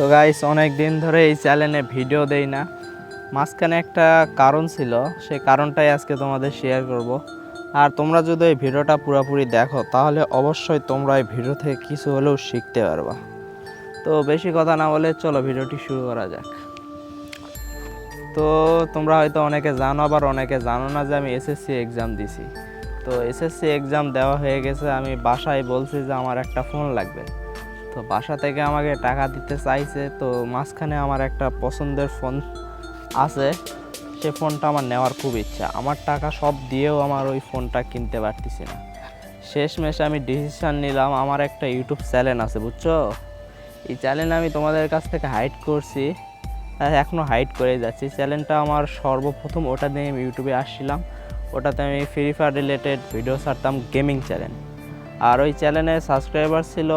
তো গাইস অনেক দিন ধরে এই চ্যানেলে ভিডিও দেই না। মাঝখানে একটা কারণ ছিল সেই কারণটাই আজকে তোমাদের শেয়ার করব। আর তোমরা যদি এই ভিডিওটা পুরোপুরি দেখো, তাহলে অবশ্যই তোমরা এই ভিডিও থেকে কিছু হলেও শিখতে পারবা। তো বেশি কথা না বলে চলো ভিডিওটি শুরু করা যাক। তো তোমরা হয়তো অনেকে জানো, আবার অনেকে জানো না যে আমি এসএসসি এক্সাম দিছি। তো এসএসসি এক্সাম দেওয়া হয়ে গেছে, আমি বাসায় বলছি যে আমার একটা ফোন লাগবে। তো বাসা থেকে আমাকে টাকা দিতে চাইছে, তো মাঝখানে আমার একটা পছন্দের ফোন আছে। সে ফোনটা আমার নেওয়ার খুব ইচ্ছা। আমার টাকা সব দিয়েও আমার ওই ফোনটা কিনতে পারতেছি না। শেষমেশ আমি ডিসিশন নিলাম, আমার একটা ইউটিউব চ্যানেল আছে, বুঝছ? এই চ্যানেল আমি তোমাদের কাছ থেকে হাইড করছি। এখনও হাইড করে যাচ্ছি। চ্যানেলটা আমার সর্বপ্রথম ওটা দিয়ে আমি ইউটিউবে আসছিলাম। ওটাতে আমি ফ্রি ফায়ার রিলেটেড ভিডিও ছাড়তাম গেমিং চ্যানেল আর ওই চ্যানেলে সাবস্ক্রাইবার ছিল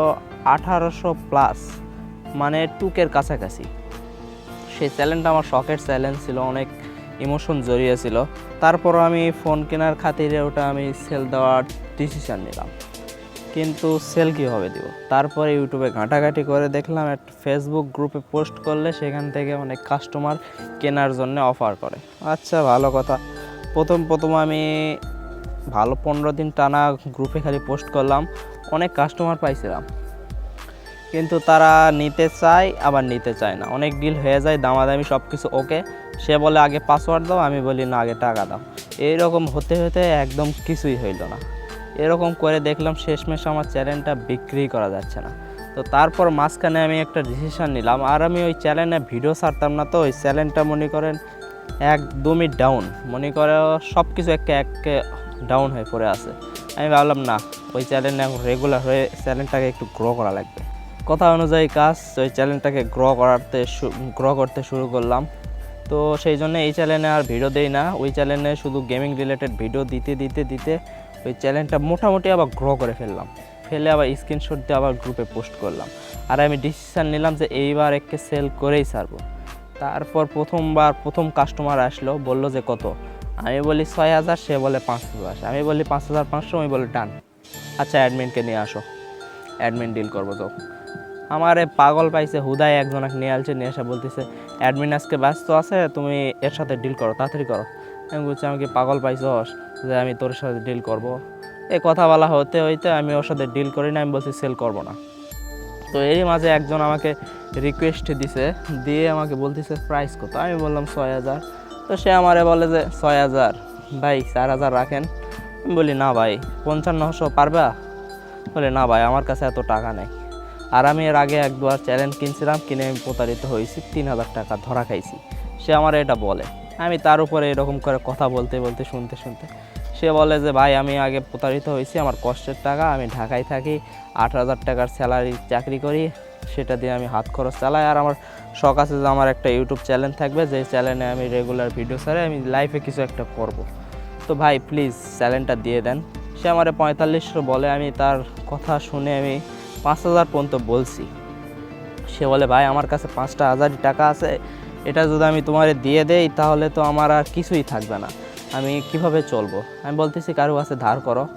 আঠারোশো প্লাস মানে টুকের কাছাকাছি। সেই চ্যালেঞ্জটা আমার শখের চ্যালেঞ্জ ছিল, অনেক ইমোশন জড়িয়ে ছিল। তারপর আমি ফোন কেনার খাতিরে ওটা আমি সেল দেওয়ার ডিসিশন নিলাম। কিন্তু সেল কীভাবে দিব? তারপরে ইউটিউবে ঘাঁটাঘাঁটি করে দেখলাম একটা ফেসবুক গ্রুপে পোস্ট করলে সেখান থেকে অনেক কাস্টমার কেনার জন্য অফার করে। আচ্ছা ভালো কথা। প্রথম প্রথম আমি ভালো পনেরো দিন টানা গ্রুপে খালি পোস্ট করলাম, অনেক কাস্টমার পাইছিলাম। কিন্তু তারা নিতে চায়, আবার নিতে চায় না। অনেক ডিল হয়ে যায়, দামাদামি সব কিছু ওকে। সে বলে, আগে পাসওয়ার্ড দাও, আমি বলি, না, আগে টাকা দাও। এইরকম হতে হতে একদম কিছুই হইল না। এরকম করে দেখলাম, শেষমেশ আমার চ্যানেলটা বিক্রি করা যাচ্ছে না। তো তারপর মাঝখানে আমি একটা ডিসিশন নিলাম, আর আমি ওই চ্যানেলে ভিডিও ছাড়তাম না তো, ওই চ্যানেলটা মনে করেন একদমই ডাউন মনে করে সব কিছু একে একে ডাউন হয়ে পড়ে আছে। আমি ভাবলাম, না, ওই চ্যানেল রেগুলার হয়ে চ্যানেলটাকে একটু গ্রো করা লাগবে। কথা অনুযায়ী কাজ ওই চ্যানেলটাকে গ্রো করাতে গ্রো করতে শুরু করলাম। তো সেই জন্য এই চ্যানেলে আর ভিডিও দেই না। ওই চ্যানেলে শুধু গেমিং রিলেটেড ভিডিও দিতে দিতে দিতে ওই চ্যানেলটা মোটামুটি আবার গ্রো করে ফেললাম। ফেলে আবার স্ক্রিনশট দিয়ে আবার গ্রুপে পোস্ট করলাম। আর আমি ডিসিশান নিলাম যে এইবার একে সেল করেই ছাড়বো। তারপর প্রথমবার প্রথম কাস্টমার আসলো, বলল যে কত? আমি বলি ছয় হাজার, সে বলে পাঁচ হাজার। আমি বলি পাঁচ হাজার পাঁচশো আমি বলি ডান আচ্ছা অ্যাডমিনকে নিয়ে আসো। অ্যাডমিন ডিল করব তো আমার পাগল পাইছে, হুদায় একজনকে নিয়ে আসছে নিয়ে এসে বলতেছে, অ্যাডমিন আজকে ব্যস্ত আছে, তুমি এর সাথে ডিল করো, তাড়াতাড়ি করো। আমি বলছি, আমাকে পাগল পাইছস যে আমি তোর সাথে ডিল করব? এ কথা বলা হতে হইতে আমি ওর সাথে ডিল করি না, আমি বলছি সেল করব না। তো এরই মাঝে একজন আমাকে রিকোয়েস্ট দিছে, দিয়ে আমাকে বলতেছে প্রাইস কত? আমি বললাম, ছয় হাজার। তো সে আমারে বলে যে, ছয় হাজার। ভাই, চার হাজার রাখেন। আমি বলি, না ভাই, পঞ্চান্নশো পারবা? বলে, না ভাই, আমার কাছে এত টাকা নেই। আর আমি এর আগে এক দুবার চ্যালেঞ্জ কিনছিলাম, কিনে আমি প্রতারিত হয়েছি, তিন হাজার টাকা ধরা খাইছি। সে আমার এটা বলে। আমি তার উপরে এরকম করে কথা বলতে বলতে, শুনতে শুনতে সে বলে যে, ভাই, আমি আগে প্রতারিত হয়েছি, আমার কষ্টের টাকা, আমি ঢাকায় থাকি, আট হাজার টাকার স্যালারি চাকরি করি, সেটা দিয়ে আমি হাত খরচ চালাই। আর আমার শখ আছে যে, আমার একটা ইউটিউব চ্যানেল থাকবে যে চ্যানেলে আমি রেগুলার ভিডিও ছাড়ে, আমি লাইফে কিছু একটা করব। তো ভাই প্লিজ চ্যানেলটা দিয়ে দেন। সে আমার পঁয়তাল্লিশশো বলে, আমি তার কথা শুনে আমি পাঁচ হাজার পর্যন্ত বলছি। সে বলে, ভাই, আমার কাছে পাঁচটা হাজারই টাকা আছে। এটা যদি আমি তোমারে দিয়ে দেই, তাহলে তো আমার আর কিছুই থাকবে না। আমি কীভাবে চলবো? আমি বলতেছি, কারও কাছে ধার করো।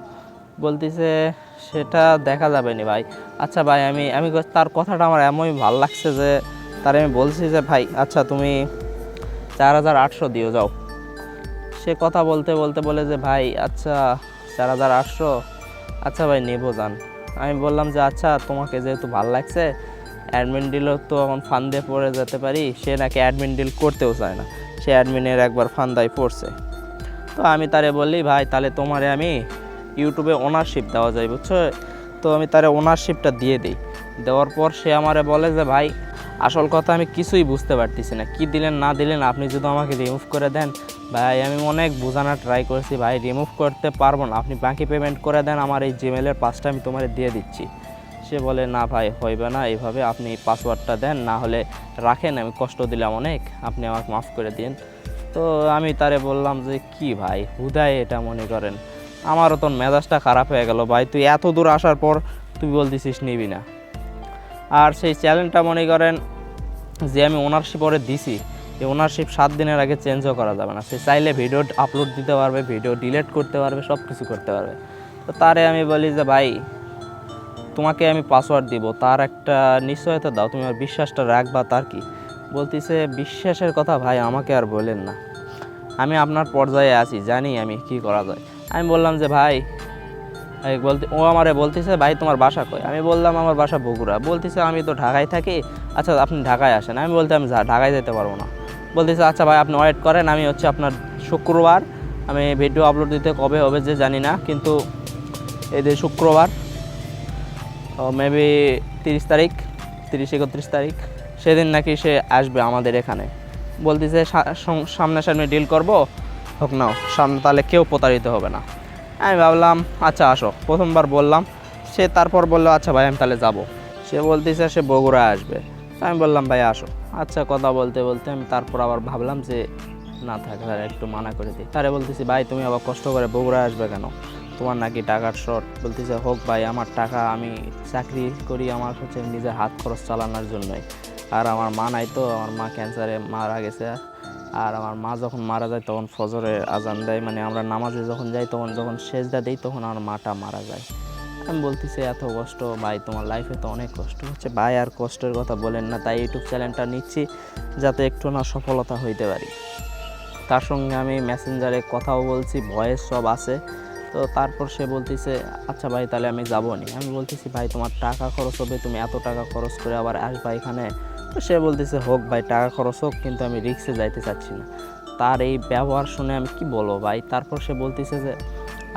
বলতেছে, সেটা দেখা যাবে না ভাই। আচ্ছা ভাই, আমি আমি তার কথাটা আমার এমনই ভালো লাগছে যে, তার আমি বলছি যে, ভাই আচ্ছা তুমি চার হাজার আটশো দিও, যাও। সে কথা বলতে বলতে বলে যে, ভাই আচ্ছা চার হাজার আটশো আচ্ছা ভাই, নেব, যান। আমি বললাম যে আচ্ছা তোমাকে যেহেতু ভালো লাগছে অ্যাডমিন ডিলও তো এখন ফান্দে পড়ে যেতে পারি, সে নাকি অ্যাডমিন ডিল করতেও চায় না। সে অ্যাডমিনের একবার ফান্দায় পড়ছে। তো আমি তারে বললি, ভাই, তাহলে তোমারে আমি ইউটিউবে ওনারশিপ দেওয়া যায়, বুঝছ? তো আমি তারে ওনারশিপটা দিয়ে দিই। দেওয়ার পর সে আমারে বলে যে, ভাই আসল কথা আমি কিছুই বুঝতে পারতেছি না। কী দিলেন, না দিলেন, আপনি যদি আমাকে রিমুভ করে দেন, ভাই, আমি অনেক বোঝানোর ট্রাই করেছি, ভাই রিমুভ করতে পারব না। আপনি বাকি পেমেন্ট করে দেন, আমার এই জিমেলের পাসটা আমি তোমার দিয়ে দিচ্ছি। সে বলে, না ভাই, হইবে না। এইভাবে আপনি পাসওয়ার্ডটা দেন, না হলে রাখেন, আমি কষ্ট দিলাম অনেক। আপনি আমাকে মাফ করে দিন। তো আমি তারে বললাম যে, কি ভাই হুদায় এটা মনে করেন। আমারও তোর মেজাজটা খারাপ হয়ে গেল। ভাই, তুই এত দূর আসার পর, তুই বলতেছিস নিবি না। আর সেই চ্যানেলটা মনে করেন যে আমি ওনারশিপ ওরে দিছি, এই ওনারশিপ সাত দিনের আগে চেঞ্জও করা যাবে না। সে চাইলে ভিডিও আপলোড দিতে পারবে ভিডিও ডিলিট করতে পারবে সব কিছু করতে পারবে। তো তারে আমি বলি যে, ভাই, তোমাকে আমি পাসওয়ার্ড দিব, তার একটা নিশ্চয়তা দাও, তুমি আমার বিশ্বাসটা রাখবা, তার কি? বলতেছে, বিশ্বাসের কথা ভাই, আমাকে আর বলেন না। আমি আপনার পর্যায়ে আছি, জানি আমি কি করা যায়। আমি বললাম যে, ভাই বলতে ও আমারে বলতেছে, ভাই, তোমার বাসা কই? আমি বললাম, আমার বাসা বগুড়া। বলতেছে, আমি তো ঢাকায় থাকি। আচ্ছা আপনি ঢাকায় আসেন। আমি বলতে, আমি ঢাকায় যেতে পারব না। বলতেছে আচ্ছা ভাই, আপনি ওয়েট করেন। আমি হচ্ছে আপনার শুক্রবার, আমি ভিডিও আপলোড দিতে কবে হবে যে জানি না, কিন্তু এই যে শুক্রবার মেবি তিরিশ তারিখ, তিরিশ, একত্রিশ তারিখ, সেদিন নাকি সে আসবে আমাদের এখানে। বলতেছে সামনাসামনি ডিল করব? হোক নাও, সামনে তাহলে কেউ প্রতারিত হবে না। আমি ভাবলাম আচ্ছা আসো। প্রথমবার বললাম। সে তারপর বলল আচ্ছা ভাই, আমি তাহলে যাব। সে বলতেছে, সে বগুড়া আসবে। আমি বললাম, ভাই, আসো। আচ্ছা কথা বলতে বলতে আমি তারপর আবার ভাবলাম যে, না থাক, তাহলে একটু মানা করে দিই। তারে বলতেছি, ভাই, তুমি আবার কষ্ট করে বগুড়া আসবে কেন? তোমার নাকি টাকার শর্ট। বলতেছে, হোক ভাই, আমার টাকা আমি চাকরি করি, আমার হচ্ছে নিজের হাত খরচ চালানোর জন্যই। আর আমার মা নাই তো, আমার মা ক্যান্সারে মারা গেছে। আর আমার মা যখন মারা যায় তখন ফজরের আজান দেয় মানে আমরা নামাজে যখন যাই তখন যখন সেজদা দিই তখন আমার মাটা মারা যায়। আমি বলতেছি, এত কষ্ট, ভাই, তোমার লাইফে তো অনেক কষ্ট। হচ্ছে ভাই, আর কষ্টের কথা বলেন না। তাই ইউটিউব চ্যানেলটা নিচ্ছি, যাতে একটু না সফলতা হইতে পারি। তার সঙ্গে আমি মেসেঞ্জারে কথাও বলছি ভয়েস সব আছে। তো তারপর সে বলতেছে আচ্ছা ভাই, তাহলে আমি যাব নি। আমি বলতেছি, ভাই, তোমার টাকা খরচ হবে, তুমি এত টাকা খরচ করে আবার আসবা এখানে? তো সে বলতেছে, হোক ভাই, টাকা খরচ হোক, কিন্তু আমি রিক্সে যাইতে চাচ্ছি না। তার এই ব্যবহার শুনে আমি কি বলব ভাই? তারপর সে বলতেছে যে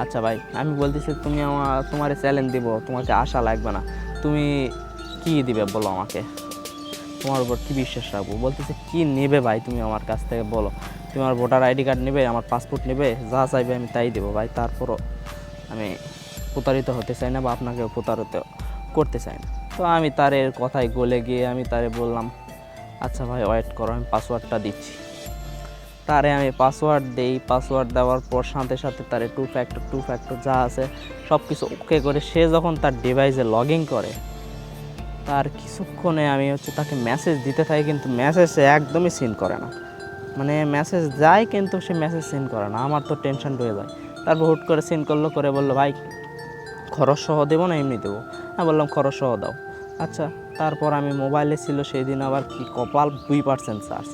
আচ্ছা ভাই, আমি বলতেছি তুমি আমার তোমার চ্যালেঞ্জ দিব, তোমাকে আশা লাগবে না। তুমি কি দিবে বলো আমাকে? তোমার উপর কী বিশ্বাস রাখব? বলতেছে, কি নেবে ভাই তুমি আমার কাছ থেকে বলো? তুমি আমার ভোটার আইডি কার্ড নেবে, আমার পাসপোর্ট নেবে, যা চাইবে আমি তাই দেবো ভাই। তারপরও আমি প্রতারিত হতে চাই না বা আপনাকে প্রতারিত করতে চাই না। তো আমি তার এর কথায় গলে গিয়ে আমি তারে বললাম আচ্ছা ভাই ওয়েট করো, আমি পাসওয়ার্ডটা দিচ্ছি। তারে আমি পাসওয়ার্ড দেই পাসওয়ার্ড দেওয়ার পর সাথে সাথে তারে টু ফ্যাক্টর টু ফ্যাক্টর যা আছে সব কিছু ওকে করে সে যখন তার ডিভাইসে লগ ইন করে, তার কিছুক্ষণে আমি হচ্ছে তাকে মেসেজ দিতে থাকি, কিন্তু মেসেজ সে একদমই সিন করে না। মানে মেসেজ যায়, কিন্তু সে মেসেজ সিন করে না। আমার তো টেনশন রয়ে যায়। তারপর হুট করে সিন করল, করে বলল, ভাই, খরচ সহ দেবো না, এমনি দেবো? আমি বললাম, খরচ সহ দাও। আচ্ছা তারপর আমি মোবাইলে ছিল সেই দিন আবার কি কপাল? দুই পার্সেন্ট চার্জ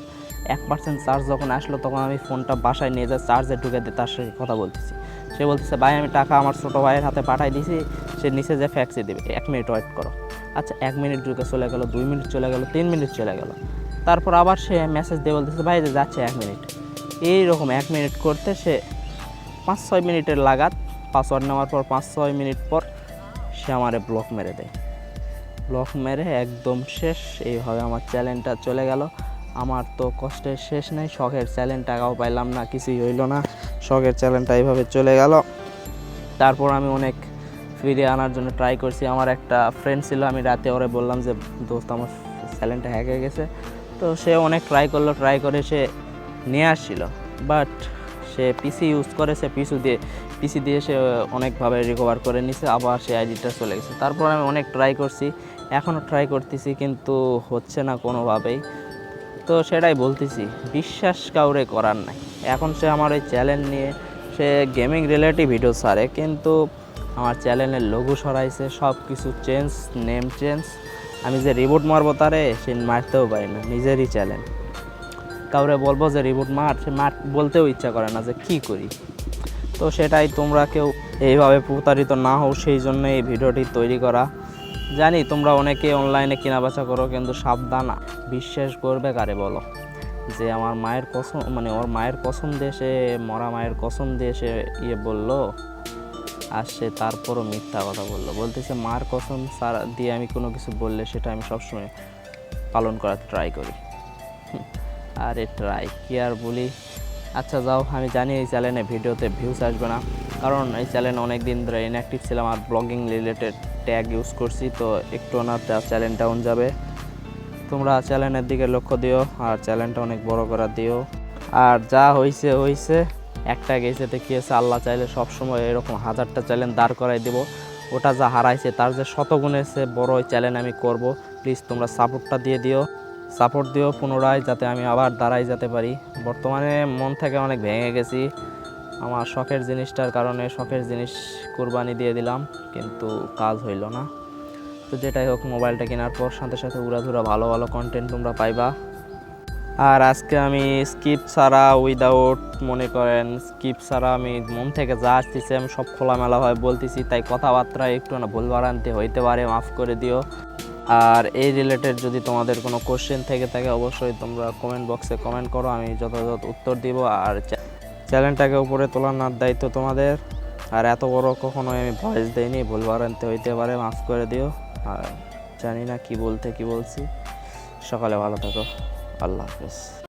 এক পার্সেন্ট চার্জ যখন আসলো, তখন আমি ফোনটা বাসায় নিয়ে যা চার্জে ঢুকে দিয়ে তার সাথে কথা বলতেছি। সে বলতেছে, ভাই, আমি টাকা আমার ছোটো ভাইয়ের হাতে পাঠাই দিয়েছি সে নিচে যে ফ্যাক্সি দেবে। এক মিনিট ওয়েট করো। আচ্ছা এক মিনিট ঢুকে চলে গেলো, দুই মিনিট চলে গেলো, তিন মিনিট চলে গেলো। তারপর আবার সে মেসেজ দিয়ে বলতেছে, ভাই, যে যাচ্ছে এক মিনিট এইরকম এক মিনিট করতে সে পাঁচ ছয় মিনিটের লাগাত। পাসওয়ার্ড নেওয়ার পর, পাঁচ ছয় মিনিট পর সে আমারে ব্লক মেরে দেয়। ব্লক মেরে একদম শেষ। এইভাবে আমার চ্যালেঞ্জটা চলে গেল। আমার তো কষ্টের শেষ নেই। শখের চ্যালেঞ্জ টাকাও পাইলাম না, কিছুই হইল না। শখের চ্যালেঞ্জটা এইভাবে চলে গেল। তারপর আমি অনেক ফিরিয়ে আনার জন্য ট্রাই করছি। আমার একটা ফ্রেন্ড ছিল, আমি রাতে ওরে বললাম যে, দোস্ত, আমার চ্যালেঞ্জটা হ্যাক হয়ে গেছে। তো সে অনেক ট্রাই করল। ট্রাই করে সে নিয়ে আসছিল। বাট সে পিসি ইউজ করে, সে পিসু দিয়ে পিসি দিয়ে সে অনেকভাবে রিকভার করে নিছে। আবার সে আইডিটা চলে গেছে। তারপর আমি অনেক ট্রাই করছি। এখনও ট্রাই করতেছি, কিন্তু হচ্ছে না কোনোভাবেই। তো সেটাই বলতেছি, বিশ্বাস কাউরে করার নাই। এখন সে আমার ওই চ্যানেল নিয়ে, সে গেমিং রিলেটিভ ভিডিও ছাড়ে, কিন্তু আমার চ্যানেলের লঘু সরাইছে সব কিছু চেঞ্জ নেম চেঞ্জ আমি যে রিবুট মারবো তারে, সে মারতেও পারি না, নিজেরই চ্যানেল কাউরে বলব যে রিবুট মার, সে মার, বলতেও ইচ্ছা করে না যে কি করি। তো সেটাই তোমরা কেউ এইভাবে প্রতারিত না হও, সেই জন্য এই ভিডিওটি তৈরি করা। জানি তোমরা অনেকে অনলাইনে কেনাবেচা করো, কিন্তু সাবধান। বিশ্বাস করবে কারে বলো? যে আমার মায়ের কসম মানে ওর মায়ের কসম দিয়ে সে, মরা মায়ের কসম দিয়ে সে ইয়ে বলল, আর সে তারপরও মিথ্যা কথা বলল। বলতেছে, মার কসম সারা, দিয়ে আমি কোনো কিছু বললে সেটা আমি সবসময় পালন করার ট্রাই করি। আরে ট্রাই কি আর বলি? আচ্ছা যাও, আমি জানি এই চ্যানেলে ভিডিওতে ভিউজ আসবে না। কারণ এই চ্যানেলে অনেক দিন ধরে ইনঅ্যাক্টিভ ছিলাম আর ব্লগিং রিলেটেড ট্যাগ ইউজ করছি, তো একটু না চ্যানেল ডাউন যাবে। তোমরা চ্যানেলের দিকে লক্ষ্য দিও, আর চ্যানেলটা অনেক বড় করা দিও। আর যা হয়েছে হয়েছে একটা গেছে আছে আল্লাহ চাইলে সবসময় এরকম হাজারটা চ্যালেঞ্জ দাঁড় করাই দেবো। ওটা যা হারাইছে, তার যে শতগুণে সে বড় ওই চ্যালেঞ্জ আমি করব। প্লিজ তোমরা সাপোর্টটা দিয়ে দিও। সাপোর্ট দিও পুনরায়, যাতে আমি আবার দাঁড়াই যেতে পারি। বর্তমানে মন থেকে অনেক ভেঙে গেছি। আমার শখের জিনিসটার কারণে শখের জিনিস কোরবানি দিয়ে দিলাম, কিন্তু কাজ হইল না। তো যেটাই হোক, মোবাইলটা কেনার পর সাথে সাথে উড়াধুরা ভালো ভালো কন্টেন্ট তোমরা পাইবা। আর আজকে আমি স্কিপ ছাড়া উইদাউট মনে করেন স্কিপ ছাড়া আমি মন থেকে যা আসতেছি আমি সব খোলামেলা হয় বলতেছি, তাই কথাবার্তা একটু না ভুল বাড়ান্তি হইতে পারে, মাফ করে দিও। আর এই রিলেটেড যদি তোমাদের কোনো কোশ্চেন থেকে থাকে, অবশ্যই তোমরা কমেন্ট বক্সে কমেন্ট করো, আমি যথাযথ উত্তর দিব। আর চ্যানেলটাকে উপরে তোলার না দায়িত্ব তোমাদের। আর এত বড় কখনো আমি ভয়েস দেইনি, ভুল বাড়ান্তি হইতে পারে, মাফ করে দিও। আর জানি না কি বলতে, কি বলছি। সকালে ভালো থাকো। আল্লাহ হাফেজ।